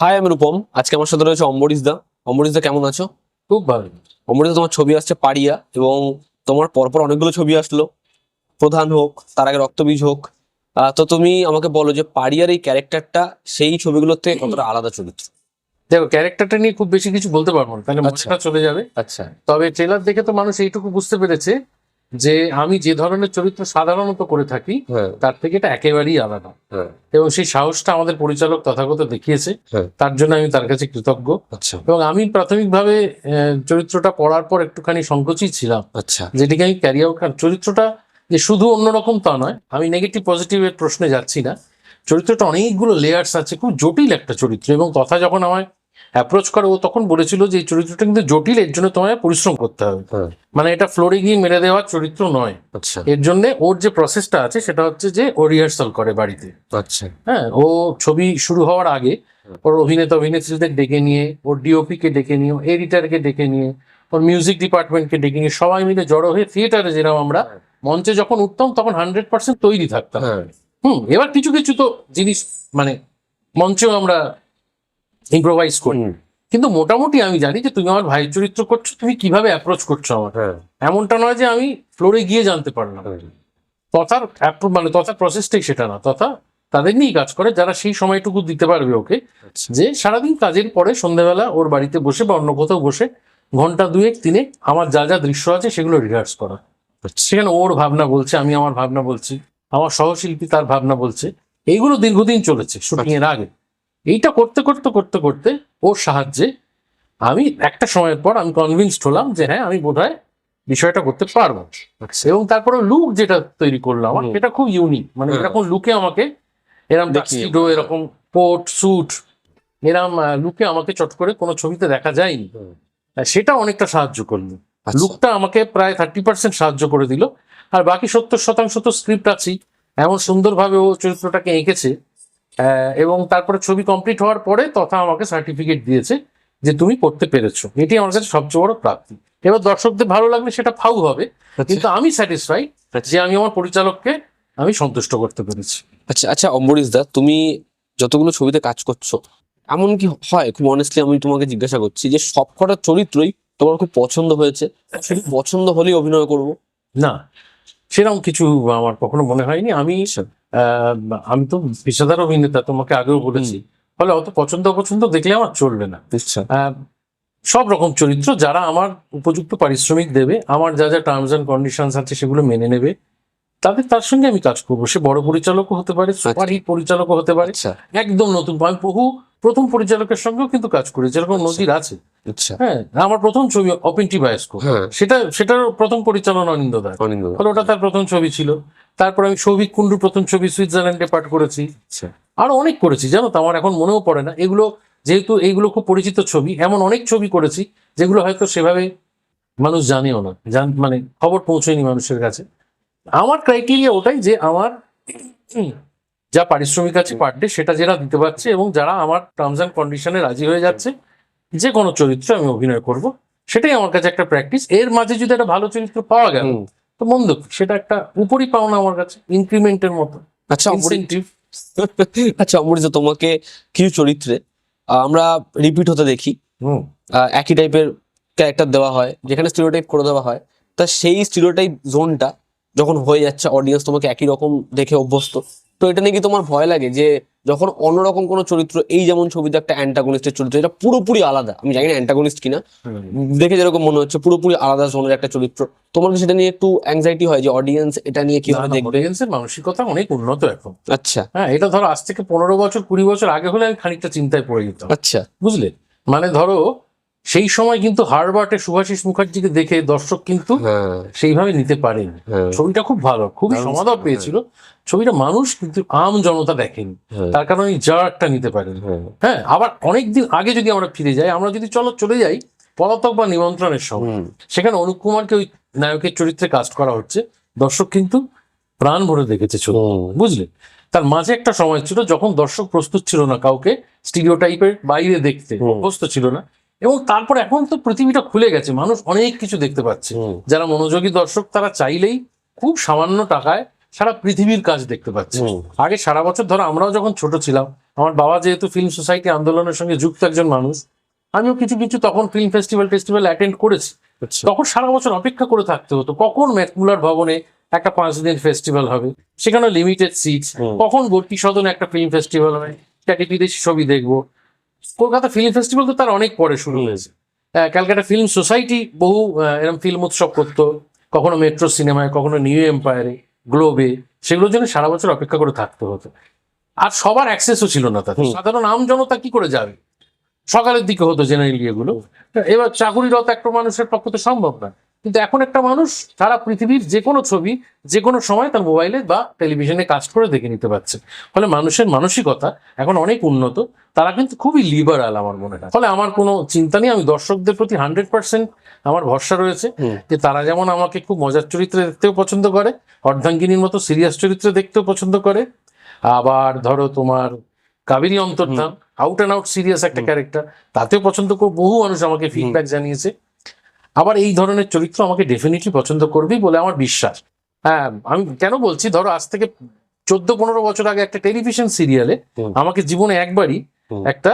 High আমি রূপম আজকে আমার সাথে রয়েছে অম্বরীশ দা। অম্বরীশ দা কেমন আছো? খুব ভালো। অম্বরীশ তোমার ছবি আসছে পাড়িয়া এবং তোমার পরপর অনেকগুলো ছবি আসলো। প্রধান হোক তার আগে রক্তবীজ হোক। আহ, তো তুমি আমাকে বলো যে পাড়িয়ার এই ক্যারেক্টারটা সেই ছবিগুলোর থেকে কতটা আলাদা চরিত্র? দেখো ক্যারেক্টারটা নিয়ে খুব বেশি কিছু বলতে পারব না। তাহলে আচ্ছা। চলে যাবে। আচ্ছা। তবে ট্রেলার দেখে তো মানুষ এইটুকু বুঝতে পেরেছে যে আমি যে ধরনের চরিত্র সাধারণত করে থাকি হ্যাঁ। তার থেকে এটা একেবারেই আলাদা। হ্যাঁ। এবং সেই সাহসটা আমাদের পরিচালক তথাগত দেখিয়েছে। হ্যাঁ। তার জন্য আমি তার কাছে কৃতজ্ঞ। আচ্ছা। এবং আমি প্রাথমিকভাবে চরিত্রটা পড়ার পর একটুখানি সংকোচই ছিলাম। আচ্ছা। যেটিকে আমি ক্যারিয়ার চরিত্রটা যে শুধু অন্যরকম তা নয় আমি নেগেটিভ পজিটিভের প্রশ্নে যাচ্ছি না। চরিত্রটা অনেকগুলো লেয়ার্স আছে খুব জটিল একটা চরিত্র। এবং কথা যখন আমায় অ্যাপ্রোচ করে ও তখন বলেছিল যে এই চরিত্রটা কিন্তু জটিল এর জন্য তোমায় পরিশ্রম করতে হবে। মানে এটা ফ্লোরে গিয়ে মেরে দেওয়ার চরিত্র নয়। আচ্ছা। এর জন্য ওর যে প্রসেসটা আছে সেটা হচ্ছে যে ও রিহার্সাল করে বাড়িতে। আচ্ছা। হ্যাঁ ও ছবি শুরু হওয়ার আগে ওর অভিনেতা অভিনেত্রীদের ডেকে নিয়ে ওর ডিওপি কে ডেকে নিয়ে এডিটারকে ডেকে নিয়ে ওর মিউজিক ডিপার্টমেন্টকে ডেকে নিয়ে সবাই মিলে জড়ো হয়ে থিয়েটারে যেরকম আমরা মঞ্চে যখন উঠতাম তখন হান্ড্রেড পার্সেন্ট তৈরি থাকতাম। হুম এবার কিছু কিছু তো জিনিস মানে মঞ্চেও আমরা ইম্প্রোভাইজ করি। কিন্তু মোটামুটি আমি জানি যে তুমি আমার ভাইয়ের চরিত্র করছ তুমি কীভাবে অ্যাপ্রোচ করছ আমার হ্যাঁ। এমনটা নয় যে আমি ফ্লোরে গিয়ে জানতে পারলাম। তথার appro- মানে তথা প্রসেসটাই সেটা না তথা তাদের নিয়েই কাজ করে যারা সেই সময়টুকু দিতে পারবে ওকে আচ্ছা। যে সারাদিন কাজের পরে সন্ধ্যাবেলা ওর বাড়িতে বসে বা অন্য কোথাও বসে ঘণ্টা দুয়েক তিনে আমার যা যা দৃশ্য আছে সেগুলো রিহার্স করা। আচ্ছা। সেখানে ওর ভাবনা বলছে আমি আমার ভাবনা বলছি আমার সহশিল্পী তার ভাবনা বলছে। এইগুলো দীর্ঘদিন চলেছে শুটিং এর আগে। এইটা করতে করতে করতে করতে ওর সাহায্যে আমি একটা সময়ের পর আমি কনভিন্সড হলাম যে হ্যাঁ আমি বোধহয় বিষয়টা করতে পারব আচ্ছা এবং তারপরে লুক যেটা তৈরি করলাম হুম। এটা খুব ইউনিক মানে হ্যাঁ। এরকম লুকে আমাকে এরকম। এরকম কোট স্যুট এরম লুকে আমাকে চট করে কোনো ছবিতে দেখা যায়নি। সেটা অনেকটা সাহায্য করল আচ্ছা লুকটা আমাকে প্রায় থার্টি পার্সেন্ট সাহায্য করে দিল আর বাকি সত্তর শতাংশ তো স্ক্রিপ্ট আছেই এমন সুন্দরভাবে ও চরিত্রটাকে এঁকেছে এবং তারপরে ছবি কমপ্লিট হওয়ার পরে তথা আমাকে সার্টিফিকেট দিয়েছে যে তুমি করতে পেরেছ। এটি আমার কাছে সবচেয়ে বড় প্রাপ্তি। এবার দর্শকদের ভালো লাগলে সেটা ফাউ হবে কিন্তু আমি স্যাটিসফাই যে আমি আমার পরিচালককে আমি সন্তুষ্ট করতে পেরেছি। আচ্ছা আচ্ছা অম্বরীশ দা তুমি যতগুলো ছবিতে কাজ করছ এমন কি হয়? খুব অনেস্টলি আমি তোমাকে জিজ্ঞাসা করছি যে সবকটা চরিত্রই তোমার খুব পছন্দ হয়েছে। পছন্দ হলেই অভিনয় করব? না সেরকম কিছু আমার কখনো মনে হয়নি। আমি আচ্ছা। আমি তো পেশাদার অভিনেতা তোমাকে আগেও বলেছি। ফলে অত পছন্দ অপছন্দ দেখলে আমার চলবে না। আচ্ছা। সব রকম চরিত্র যারা আমার উপযুক্ত পারিশ্রমিক দেবে আমার যা যা টার্মস অ্যান্ড কন্ডিশনস আছে সেগুলো মেনে নেবে তাদের তার সঙ্গে আমি কাজ করব। সে বড় পরিচালকও হতে পারে সুপার হিট পরিচালকও হতে পারে আচ্ছা। একদম নতুন আমি বহু প্রথম পরিচালকের সঙ্গেও কিন্তু কাজ করি যেরকম নজির আছে। আচ্ছা হ্যাঁ আমার প্রথম ছবি অপিন্টি বায়স্কো হ্যাঁ। সেটা সেটার প্রথম পরিচালনা অনিন্দ অনিন্দ ফলে ওটা তার প্রথম ছবি ছিল। তারপর আমি সৌভিক কুণ্ডু প্রথম ছবি সুইজারল্যান্ডে পাঠ করেছি। আচ্ছা। আরও অনেক করেছি জানো তো? আমার এখন মনেও পড়ে না। এগুলো যেহেতু এইগুলো খুব পরিচিত ছবি এমন অনেক ছবি করেছি যেগুলো হয়তো সেভাবে মানুষ জানেও না। জান মানে খবর পৌঁছয়নি মানুষের কাছে। আমার ক্রাইটেরিয়া ওটাই যে আমার যা পারিশ্রমিক আছে পার ডে সেটা যারা দিতে পারছে এবং যারা আমার টার্মস অ্যান্ড কন্ডিশনে রাজি হয়ে যাচ্ছে যে কোনো চরিত্রে আমি অভিনয় করব। সেটাই আমার কাছে একটা প্র্যাকটিস এর মাঝে যদি একটা ভালো চরিত্র পাওয়া গেল তো মন্দ? সেটা একটা উপরই পাওনা আমার কাছে ইনক্রিমেন্টের মতো। আচ্ছা ইনসেন্টিভ আচ্ছা অম্বরীশ দা, তোমাকে কিছু চরিত্রে আমরা রিপিট হতে দেখি। একই টাইপের ক্যারেক্টার দেওয়া হয় যেখানে স্টিরিওটাইপ করে দেওয়া হয়। তা সেই স্টিরিওটাইপ জোনটা যখন হয়ে যাচ্ছে অডিয়েন্স তোমাকে একই রকম দেখে অভ্যস্ত। তো এটা নিয়ে কি তোমার ভয় লাগে যে যখন অন্যরকম কোনো চরিত্র এই যেমন ছবিতে একটা অ্যান্টাগনিস্টের চরিত্র এটা পুরোপুরি আলাদা। আমি জানি না অ্যান্টাগনিস্ট কিনা। দেখে যেরকম মনে হচ্ছে পুরোপুরি আলাদা জোনের একটা চরিত্র। তোমার সেটা নিয়ে একটু অ্যাংজাইটি হয় যে অডিয়েন্স এটা নিয়ে কি দেখবে? অডিয়েন্সের মানসিকতা অনেক উন্নত এখন। আচ্ছা। হ্যাঁ এটা ধরো আজ থেকে পনেরো বছর কুড়ি বছর আগে হলে আমি খানিকটা চিন্তায় পড়ে যেতাম। আচ্ছা। বুঝলে? মানে ধরো সেই সময় কিন্তু হারবার্টে সুভাষিস মুখার্জিকে দেখে দর্শক কিন্তু হ্যাঁ। সেইভাবে নিতে পারেনি। হ্যাঁ। ছবিটা খুব ভালো খুবই সমাদর পেয়েছিল। ছবিটা মানুষ কিন্তু আম জনতা দেখেনি। হ্যাঁ। তার কারণে জারটা নিতে পারেনি। হ্যাঁ। হ্যাঁ আবার অনেকদিন আগে যদি আমরা ফিরে যাই আমরা যদি চলো চলে যাই পলাতক বা নিমন্ত্রণের সময় সেখানে অনুপ কুমারকে ওই নায়কের চরিত্রে কাস্ট করা হচ্ছে। দর্শক কিন্তু প্রাণ ভরে দেখেছে ছবি বুঝলে? তার মাঝে একটা সময় ছিল যখন দর্শক প্রস্তুত ছিল না কাউকে স্টিরিও টাইপের বাইরে দেখতে অভ্যস্ত ছিল না। এবং তারপর এখন তো পৃথিবীটা খুলে গেছে মানুষ অনেক কিছু দেখতে পাচ্ছে। যারা মনোযোগী দর্শক তারা চাইলেই খুব সামান্য টাকায় সারা পৃথিবীর কাজ দেখতে পাচ্ছে। আগে সারা বছর ধরো আমরাও যখন ছোট ছিলাম আমার বাবা যেহেতু ফিল্ম সোসাইটি আন্দোলনের সঙ্গে যুক্ত একজন মানুষ আমিও কিছু কিছু তখন ফিল্ম ফেস্টিভ্যাল টেস্টিভ্যাল অ্যাটেন্ড করেছি। আচ্ছা। তখন সারা বছর অপেক্ষা করে থাকতে হতো কখন ম্যাকমুলার ভবনে একটা পাঁচ দিন ফেস্টিভ্যাল হবে? সেখানে লিমিটেড হুম। কখন ভর্তি সদনে একটা ফিল্ম ফেস্টিভ্যাল হবে বিদেশি ছবি দেখব। কলকাতা ফিল্ম ফেস্টিভ্যাল তো তার অনেক পরে শুরু হয়েছে। ক্যালকাটা ফিল্ম সোসাইটি বহু এরকম ফিল্ম উৎসব করতো। কখনো মেট্রো সিনেমায় কখনো নিউ এম্পায়ারে গ্লোবে সেগুলোর জন্য সারা বছর অপেক্ষা করে থাকতে হতো। আর সবার অ্যাক্সেসও ছিল না তাতে। সাধারণ আম জনতা কি করে যাবে? সকালের দিকে হতো জেনারেলি এগুলো। এবার চাকুরিরত একটা মানুষের পক্ষে তো সম্ভব না। কিন্তু এখন একটা মানুষ সারা পৃথিবীর যে কোনো ছবি যে কোনো সময় তার মোবাইলে বা টেলিভিশনে কাজ করে দেখে নিতে পারছে। ফলে মানুষের মানসিকতা এখন অনেক উন্নত তারা কিন্তু খুবই লিবারাল আমার মনে হয়। ফলে আমার কোনো চিন্তা নেই আমি দর্শকদের প্রতি হান্ড্রেড পার্সেন্ট আমার ভরসা রয়েছে যে তারা যেমন আমাকে খুব মজার চরিত্রে দেখতেও পছন্দ করে অর্ধাঙ্গিনীর মতো সিরিয়াস চরিত্রে দেখতেও পছন্দ করে। আবার ধরো তোমার Kaberi Antardhan out and out serious একটা ক্যারেক্টার তাতেও পছন্দ করে বহু মানুষ আমাকে ফিডব্যাক জানিয়েছে। আবার এই ধরনের চরিত্র আমাকে ডেফিনেটলি পছন্দ করবেই বলে আমার বিশ্বাস। হ্যাঁ আমি কেন বলছি? ধরো আজ থেকে চোদ্দ পনেরো বছর আগে একটা টেলিভিশন সিরিয়ালে আমাকে জীবনে একবারই একটা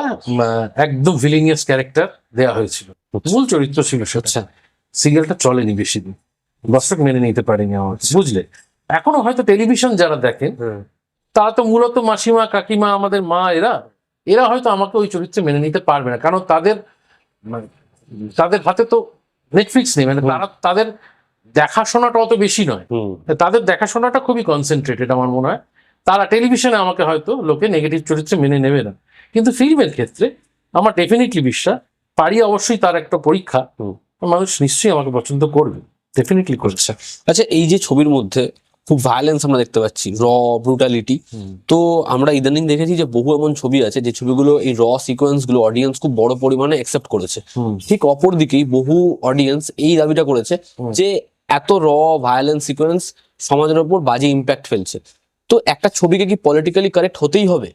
একদম ভিলিনিয়াস ক্যারেক্টার দেওয়া হয়েছিল। মূল চরিত্র ছিল সেটা। আচ্ছা। সিরিয়ালটা চলেনি বেশি দিন। দর্শক মেনে নিতে পারেনি আমার। বুঝলে? এখনও হয়তো টেলিভিশন যারা দেখেন তারা তো মূলত মাসিমা কাকিমা আমাদের মা এরা এরা হয়তো আমাকে ওই চরিত্রে মেনে নিতে পারবে না। কারণ তাদের মানে, তাদের হাতে তো নেটফ্লিক্স নেই মানে তারা তাদের দেখাশোনাটা অত বেশি নয়। তাদের দেখাশোনাটা খুবই কনসেন্ট্রেটেড আমার মনে হয়। তারা টেলিভিশনে আমাকে হয়তো লোকে নেগেটিভ চরিত্রে মেনে নেবে না। কিন্তু ফিল্মের ক্ষেত্রে আমার ডেফিনেটলি বিশ্বাস পারি অবশ্যই তার একটা পরীক্ষা। মানুষ নিশ্চয়ই আমাকে পছন্দ করবে। ডেফিনেটলি করছে। আচ্ছা এই যে ছবির মধ্যে খুব ভায়োলেন্স আমরা দেখতে পাচ্ছি র ব্রুটালিটি তো আমরা ইদানিং দেখেছি যে বহু এমন ছবি আছে যে ছবিগুলো এই র সিকোয়েন্সগুলো অডিয়েন্স খুব বড় পরিমাণে অ্যাকসেপ্ট করেছে। ঠিক অপরদিকেই বহু অডিয়েন্স এই দাবিটা করেছে যে এত র ভায়োলেন্স সিকোয়েন্স সমাজের উপর বাজে ইম্প্যাক্ট ফেলছে। তো একটা ছবিকে কি পলিটিক্যালি কারেক্ট হতেই হবে?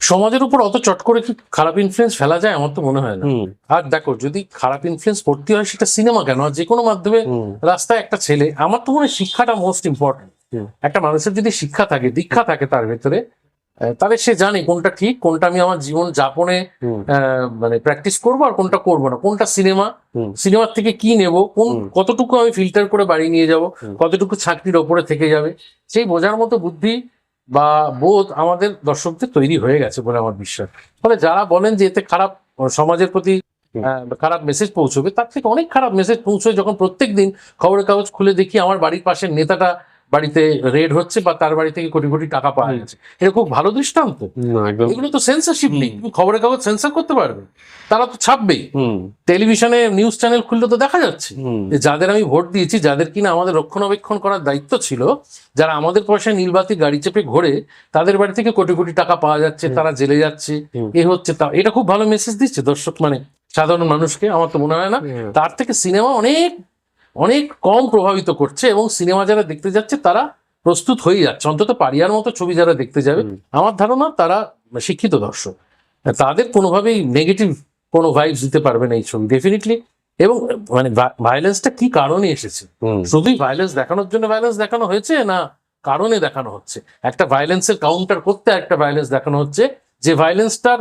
সমাজের উপর অত চট করে কি খারাপ ইনফ্লুয়েন্স ফেলা যায়? আমার তো মনে হয় না। আর দেখো যদি খারাপ ইনফ্লুয়েন্স পড়তে হয় সেটা সিনেমা কেন? আর যে কোনো মাধ্যমে রাস্তায় একটা ছেলে আমার তো মনে হয় শিক্ষাটা মোস্ট ইম্পর্টেন্ট একটা মানুষের যদি শিক্ষা থাকে দীক্ষা থাকে তার ভেতরে তাহলে সে জানে কোনটা ঠিক কোনটা আমি আমার জীবন যাপনে আহ, মানে প্র্যাকটিস করব আর কোনটা করব না। কোনটা সিনেমা। সিনেমার থেকে কি নেব কোন কতটুকু আমি ফিল্টার করে বাড়ি নিয়ে যাব কতটুকু ছাকরির ওপরে থেকে যাবে সেই বোঝার মতো বুদ্ধি বা বোধ আমাদের দর্শকদের তৈরি হয়ে গেছে বলে আমার বিশ্বাস। ফলে যারা বলেন যে এতে খারাপ সমাজের প্রতি আহ, খারাপ মেসেজ পৌঁছবে তার থেকে অনেক খারাপ মেসেজ পৌঁছবে যখন প্রত্যেক দিন খবরের কাগজ খুলে দেখি আমার বাড়ির পাশের নেতাটা বাড়িতে রেড হচ্ছে বা তার বাড়ি থেকে কোটি কোটি টাকা পাওয়া যাচ্ছে এটা খুব ভালো দৃষ্টান্ত। এগুলো তো সেন্সারশিপ নেই। খবরের কাগজ সেন্সার করতে পারবে। তারা তো ছাপবেই। টেলিভিশনে নিউজ চ্যানেল খুললে তো দেখা যাচ্ছে। যাদের আমি ভোট দিয়েছি যাদের কিনা আমাদের রক্ষণাবেক্ষণ করার দায়িত্ব ছিল যারা আমাদের পয়সায় নীলবাতি গাড়ি চেপে ঘোরে তাদের বাড়ি থেকে কোটি কোটি টাকা পাওয়া যাচ্ছে তারা জেলে যাচ্ছে। এ হচ্ছে তা। এটা খুব ভালো মেসেজ দিচ্ছে দর্শক মানে সাধারণ মানুষকে। আমার তো মনে হয় না। তার থেকে সিনেমা অনেক অনেক কম প্রভাবিত করছে এবং সিনেমা যারা দেখতে যাচ্ছে তারা প্রস্তুত হয়ে যাচ্ছে। অন্তত পারিয়ার মতো ছবি যারা দেখতে যাবে আমার ধারণা তারা শিক্ষিত দর্শক। তাদের কোনোভাবেই নেগেটিভ কোনো ভাইবস দিতে পারবে না এই ছবি ডেফিনেটলি এবং মানে ভায়োলেন্সটা কি কারণে এসেছে? শুধুই ভায়োলেন্স দেখানোর জন্য ভায়োলেন্স দেখানো হয়েছে না কারণে দেখানো হচ্ছে? একটা ভায়োলেন্সের কাউন্টার করতে একটা ভায়োলেন্স দেখানো হচ্ছে যে ভায়োলেন্সটার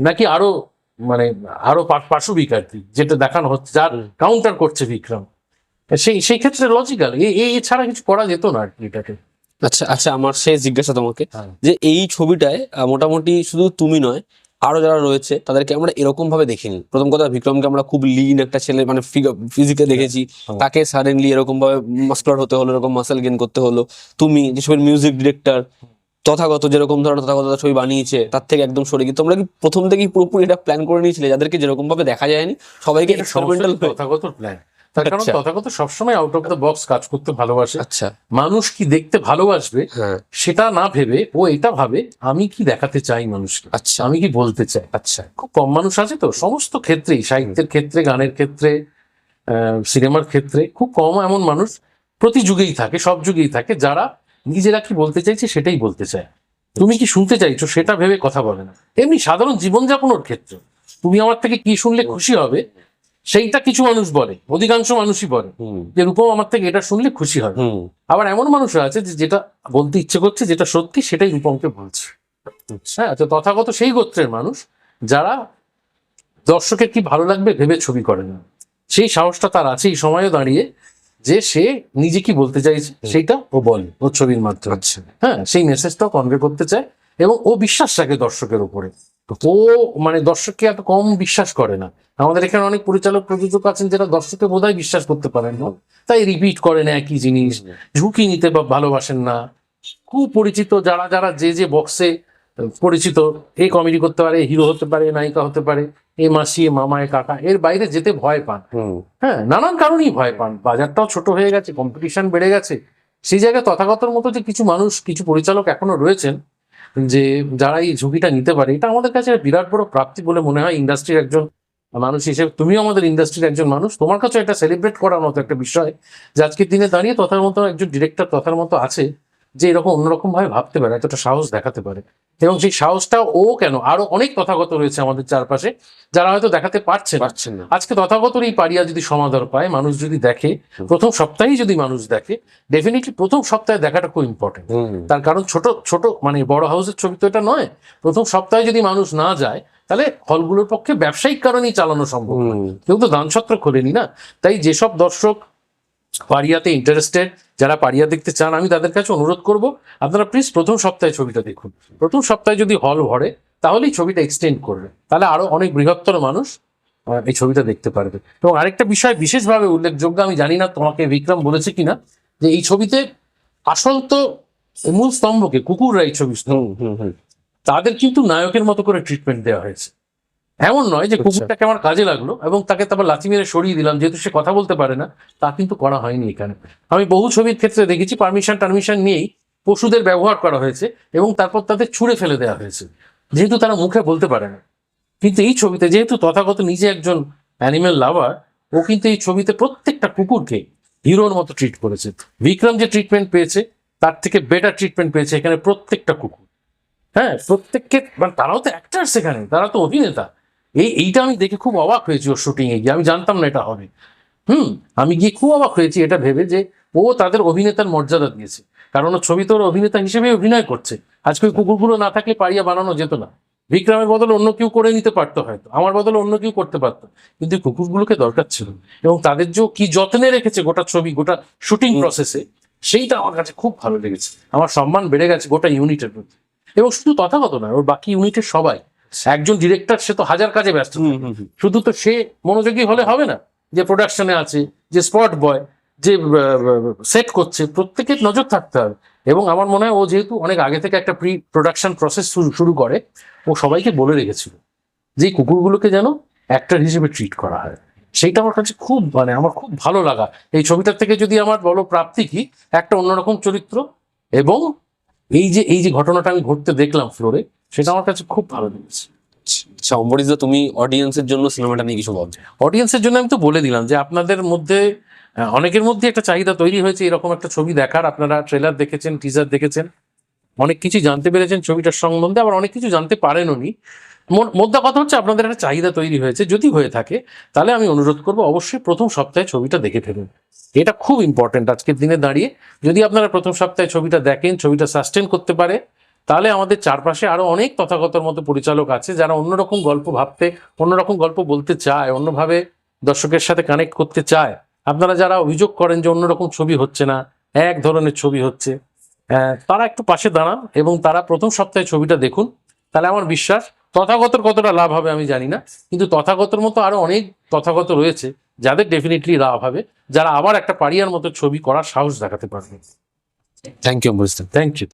নাকি আরও মানে আরও পা- পাশবিক আর কি যেটা দেখানো হচ্ছে যার কাউন্টার করছে বিক্রম। সেই সেই ক্ষেত্রে লজিক্যাল এই ছাড়া কিছু করা যেত না আর কি এটাকে। আচ্ছা আচ্ছা আমার শেষ জিজ্ঞাসা তোমাকে হ্যাঁ। যে এই ছবিটায় মোটামুটি শুধু তুমি নয় আরও যারা রয়েছে তাদেরকে আমরা এরকম ভাবে দেখিনি। প্রথম কথা বিক্রমকে আমরা খুব লিন একটা ছেলে মানে ফিজিকে দেখেছি। হ্যাঁ। তাকে সাডেনলি এরকম ভাবে মাস্কুলার হতে হলো এরকম মাসেল গেন করতে হলো। তুমি যে ছবির মিউজিক ডিরেক্টর তথাগত যেরকম ধরনের তথাগত ছবি বানিয়েছে তার থেকে একদম সরে গিয়ে তোমরা কি প্রথম থেকেই পুরোপুরি এটা প্ল্যান করে নিয়েছিলে? যাদেরকে যেরকম ভাবে দেখা যায়নি সবাইকে এক্সপেরিমেন্টাল তথাগত প্ল্যান তার কারণ আচ্ছা। তথাগত সবসময় আউট অফ দ্য বক্স কাজ করতে ভালোবাসে। আচ্ছা। মানুষ কি দেখতে ভালোবাসবে হ্যাঁ। সেটা না ভেবে ও এটা ভাবে আমি কি দেখাতে চাই মানুষকে? আচ্ছা। আমি কি বলতে চাই? আচ্ছা। খুব কম মানুষ আছে তো সমস্ত ক্ষেত্রেই সাহিত্যের ক্ষেত্রে গানের ক্ষেত্রে সিনেমার ক্ষেত্রে খুব কম এমন মানুষ প্রতি যুগেই থাকে সব যুগেই থাকে যারা নিজেরা কি বলতে চাইছে সেটাই বলতে চায়। তুমি কি শুনতে চাইছো সেটা ভেবে কথা বলে না। এমনি সাধারণ জীবনযাপনের ক্ষেত্রে তুমি আমার থেকে কি শুনলে খুশি হবে সেইটা কিছু মানুষ বলে অধিকাংশ মানুষই বলে। যে রূপম আমার থেকে এটা শুনলে খুশি হয়। আবার এমন মানুষ আছে যে যেটা বলতে ইচ্ছে করছে যেটা সত্যি সেটাই রূপমকে বলছে। হ্যাঁ তো তথাগত সেই গোত্রের মানুষ যারা দর্শকের কি ভালো লাগবে ভেবে ছবি করে না। সেই সাহসটা তার আছে এই সময়ে দাঁড়িয়ে যে সে নিজে কি বলতে চাইছে সেইটা ও বলে ও ছবির মাধ্যমে। আচ্ছা। হ্যাঁ সেই মেসেজটাও কনভে করতে চায় এবং ও বিশ্বাস রাখে দর্শকের উপরে ও মানে দর্শককে এত কম বিশ্বাস করে না। আমাদের এখানে অনেক পরিচালক প্রযোজক আছেন যারা দর্শককে বোধহয় বিশ্বাস করতে পারেন না। তাই রিপিট করেন একই জিনিস ঝুঁকি নিতে বা ভালোবাসেন না। খুব পরিচিত যারা যারা যে যে বক্সে পরিচিত এ কমেডি করতে পারে হিরো হতে পারে নায়িকা হতে পারে এ মাসি এ মামা এ কাকা এর বাইরে যেতে ভয় পান। হ্যাঁ নানান কারণেই ভয় পান। বাজারটাও ছোট হয়ে গেছে কম্পিটিশন বেড়ে গেছে। সেই জায়গায় তথাগতর মতো যে কিছু মানুষ কিছু পরিচালক এখনও রয়েছেন যে যারা এই ঝুঁকিটা নিতে পারে, এটা আমাদের কাছে বিরাট বড় প্রাপ্তি বলে মনে হয় ইন্ডাস্ট্রির একজন মানুষ হিসেবে। তুমিও আমাদের ইন্ডাস্ট্রির একজন মানুষ, তোমার কাছে একটা সেলিব্রেট করার মতো একটা বিষয় যে আজকের দিনে দাঁড়িয়ে তথার মতো একজন ডিরেক্টর তথার মতো আছে। যে এরকম অন্যরকম ভাবে ভাবতে পারে এতটা সাহস দেখাতে পারে। এবং সেই সাহসটা ও কেন? আরও অনেক তথাগত রয়েছে আমাদের চারপাশে যারা হয়তো দেখাতে পারছে পারছেন না। আজকে তথাগতর এই পারিয়া যদি সমাদর পায় মানুষ যদি দেখে প্রথম সপ্তাহেই যদি মানুষ দেখে ডেফিনেটলি প্রথম সপ্তাহে দেখাটা খুব ইম্পর্টেন্ট তার কারণ ছোট ছোট মানে বড় হাউসের ছবি তো এটা নয়। প্রথম সপ্তাহে যদি মানুষ না যায় তাহলে হলগুলোর পক্ষে ব্যবসায়িক কারণেই চালানো সম্ভব কেউ তো দানছত্র খোলেনি না। তাই যেসব দর্শক পারিয়াতে ইন্টারেস্টেড যারা পারিয়া দেখতে চান আমি তাদের কাছে অনুরোধ করব আপনারা প্লিজ প্রথম সপ্তাহে ছবিটা দেখুন। প্রথম সপ্তাহে যদি হল ভরে তাহলেই ছবিটা এক্সটেন্ড করবে। তাহলে আরও অনেক বৃহত্তর মানুষ এই ছবিটা দেখতে পারবে। এবং আরেকটা বিষয় বিশেষভাবে উল্লেখযোগ্য আমি জানি না তোমাকে বিক্রম বলেছে কিনা যে এই ছবিতে আসল তো মূল স্তম্ভকে কুকুররা এই ছবি তাদের কিন্তু নায়কের মতো করে ট্রিটমেন্ট দেওয়া হয়েছে। এমন নয় যে আচ্ছা। কুকুরটাকে আমার কাজে লাগল এবং তাকে তারপর লাথি মেরে সরিয়ে দিলাম যেহেতু সে কথা বলতে পারে না তা কিন্তু করা হয়নি এখানে। আমি বহু ছবির ক্ষেত্রে দেখেছি পারমিশন টারমিশন নিয়েই পশুদের ব্যবহার করা হয়েছে এবং তারপর তাদের ছুঁড়ে ফেলে দেওয়া হয়েছে। যেহেতু তারা মুখে বলতে পারে না। কিন্তু এই ছবিতে যেহেতু তথাগত নিজে একজন অ্যানিমেল লাভার ও কিন্তু এই ছবিতে প্রত্যেকটা কুকুরকে হিরোর মতো ট্রিট করেছে। বিক্রম যে ট্রিটমেন্ট পেয়েছে তার থেকে বেটার ট্রিটমেন্ট পেয়েছে এখানে প্রত্যেকটা কুকুর। হ্যাঁ প্রত্যেককে মানে তারাও তো অ্যাক্টার সেখানে তারা তো অভিনেতা। এই, এইটা আমি দেখে খুব অবাক হয়েছি ওর শুটিং এ গিয়ে। আমি জানতাম না এটা হবে। হুম, আমি গিয়ে খুব অবাক হয়েছি এটা ভেবে যে ও তাদের অভিনেতার মর্যাদা দিয়েছে। কারণ ও ছবিতে ওর অভিনেতা হিসেবে অভিনয় করছে। আজকে ওই কুকুরগুলো না থাকলে পাড়িয়া বানানো যেত না। বিক্রমের বদলে অন্য কেউ করে নিতে পারতো হয়তো। আমার বদলে অন্য কেউ করতে পারতো। কিন্তু কুকুরগুলোকে দরকার ছিল। এবং তাদের যে কি যত্নে রেখেছে গোটা ছবি, গোটা শুটিং প্রসেসে সেইটা আমার কাছে খুব ভালো লেগেছে। আমার সম্মান বেড়ে গেছে গোটা ইউনিটের প্রতি। এবং শুধু তথাগত নয়, ওর বাকি ইউনিটের সবাই। একজন ডিরেক্টর সে তো হাজার কাজে ব্যস্ত। শুধু তো সে মনোযোগী হলে হবে না। যে প্রোডাকশনে আছে যে স্পট বয় যে সেট করছে প্রত্যেকের নজর থাকতে হবে। এবং আমার মনে হয় ও যেহেতু অনেক আগে থেকে একটা প্রি প্রোডাকশন প্রসেস শুরু করে ও সবাইকে বলে রেখেছিল যে কুকুরগুলোকে যেন অ্যাক্টর হিসেবে ট্রিট করা হয়। সেইটা আমার কাছে খুব মানে আমার খুব ভালো লাগা। এই ছবিটার থেকে যদি আমার বলো প্রাপ্তি কি একটা অন্যরকম চরিত্র এবং এই যে এই যে ঘটনাটা আমি ঘটতে দেখলাম ফ্লোরে সেটা আমার কাছে খুব ভালো লেগেছে। আচ্ছা অম্বরীশ দা তুমি অডিয়েন্সের জন্য সিনেমাটা নিয়ে কিছু বলছো? অডিয়েন্সের জন্য আমি তো বলে দিলাম যে আপনাদের মধ্যে অনেকের মধ্যে একটা চাহিদা তৈরি হয়েছে এরকম একটা ছবি দেখার। আপনারা ট্রেলার দেখেছেন টিজার দেখেছেন অনেক কিছু জানতে পেরেছেন ছবিটার সম্বন্ধে আবার অনেক কিছু জানতে পারেনও নি মোট- মোদ্দা কথা হচ্ছে আপনাদের একটা চাহিদা তৈরি হয়েছে যদি হয়ে থাকে তাহলে আমি অনুরোধ করব অবশ্যই প্রথম সপ্তাহে ছবিটা দেখে ফেলুন। এটা খুব ইম্পর্টেন্ট আজকের দিনে দাঁড়িয়ে। যদি আপনারা প্রথম সপ্তাহে ছবিটা দেখেন ছবিটা সাস্টেন করতে পারে তাহলে আমাদের চারপাশে আরও অনেক তথাগতর মতো পরিচালক আছে যারা অন্যরকম গল্প ভাবতে অন্যরকম গল্প বলতে চায় অন্যভাবে দর্শকের সাথে কানেক্ট করতে চায়। আপনারা যারা অভিযোগ করেন যে অন্যরকম ছবি হচ্ছে না এক ধরনের ছবি হচ্ছে আহ, তারা একটু পাশে দাঁড়ান এবং তারা প্রথম সপ্তাহে ছবিটা দেখুন। তাহলে আমার বিশ্বাস তথাগতর কতটা লাভ হবে আমি জানি না কিন্তু তথাগতর মতো আরও অনেক তথাগত রয়েছে যাদের ডেফিনেটলি লাভ হবে যারা আবার একটা পারিয়ার মতো ছবি করার সাহস দেখাতে পারবে। Thank you thank you